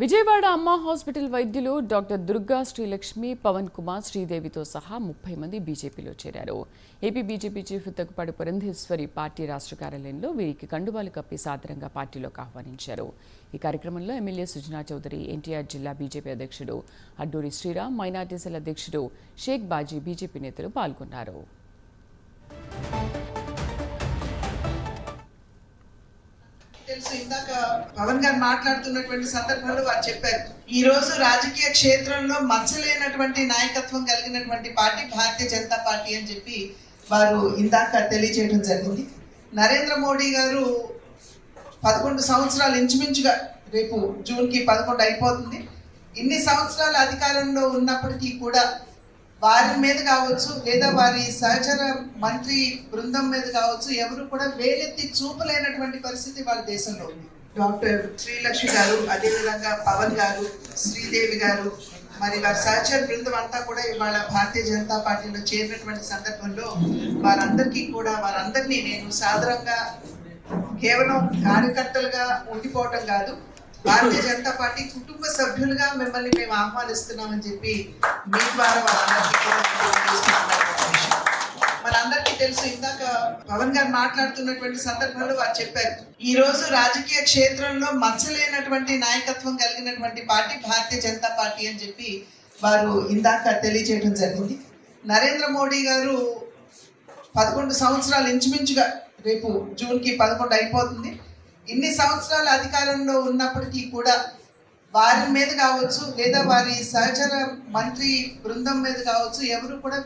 Vijayawada Amma hospital వైద్యులు doctor Durga Srilakshmi Pavan Kumar శ్రీదేవితో సహా ముప్పై మంది బీజేపీలో చేరారు. AP BJP chief Daggubati Purandeswari party రాష్ట్ర కార్యాలయంలో వీరికి కండువాలు కప్పి సాదరంగా పార్టీలోకి ఆహ్వానించారు. ఈ కార్యక్రమంలో ఎమ్మెల్యే సుజనా చౌదరి ఎన్టీఆర్ జిల్లా బీజేపీ అధ్యక్షుడు అడ్డూరి శ్రీరామ్ మైనార్టీ సెల్ అధ్యక్షుడు షేక్ బాజీ బీజేపీ నేతలు పాల్గొన్నారు. తెలుసు ఇందాక పవన్ గారు మాట్లాడుతున్నటువంటి సందర్భంలో వారు చెప్పారు ఈ రోజు రాజకీయ క్షేత్రంలో మచ్చలేనటువంటి నాయకత్వం కలిగినటువంటి పార్టీ భారతీయ జనతా పార్టీ అని చెప్పి వారు ఇందాక తెలియజేయడం జరిగింది. నరేంద్ర మోడీ గారు పదకొండు సంవత్సరాలు ఇంచుమించుగా రేపు జూన్కి పదకొండు అయిపోతుంది. ఇన్ని సంవత్సరాలు అధికారంలో ఉన్నప్పటికీ కూడా వారి మీద కావచ్చు లేదా వారి సహచర మంత్రి బృందం మీద కావచ్చు ఎవరు కూడా వేలెత్తి చూపలేనటువంటి పరిస్థితి వాళ్ళ దేశంలో ఉంది. డాక్టర్ శ్రీలక్ష్మి గారు అదేవిధంగా పవన్ గారు శ్రీదేవి గారు మరి వారి సహచర బృందం అంతా కూడా ఇవాళ భారతీయ జనతా పార్టీలో చేరినటువంటి సందర్భంలో వారందరికీ కూడా వారందరినీ నేను సాధారణంగా కేవలం కార్యకర్తలుగా ఉండిపోవటం కాదు భారతీయ జనతా పార్టీ కుటుంబ సభ్యులుగా మిమ్మల్ని మేము ఆహ్వానిస్తున్నామని చెప్పి మీ ద్వారా వాళ్ళందరికీ మనందరికీ తెలుసు ఇందాక పవన్ గారు మాట్లాడుతున్నటువంటి సందర్భంలో వారు చెప్పారు ఈ రోజు రాజకీయ క్షేత్రంలో మచ్చలేనటువంటి నాయకత్వం కలిగినటువంటి పార్టీ భారతీయ జనతా పార్టీ అని చెప్పి వారు ఇందాక తెలియజేయడం జరిగింది. నరేంద్ర మోడీ గారు పదకొండు సంవత్సరాలు ఇంచుమించుగా రేపు జూన్కి పదకొండు అయిపోతుంది. ఇన్ని సంవత్సరాలు అధికారంలో ఉన్నప్పటికీ కూడా వారి మీద కావచ్చు లేదా వారి సహచర మంత్రి బృందం మీద కావచ్చు ఎవరు కూడా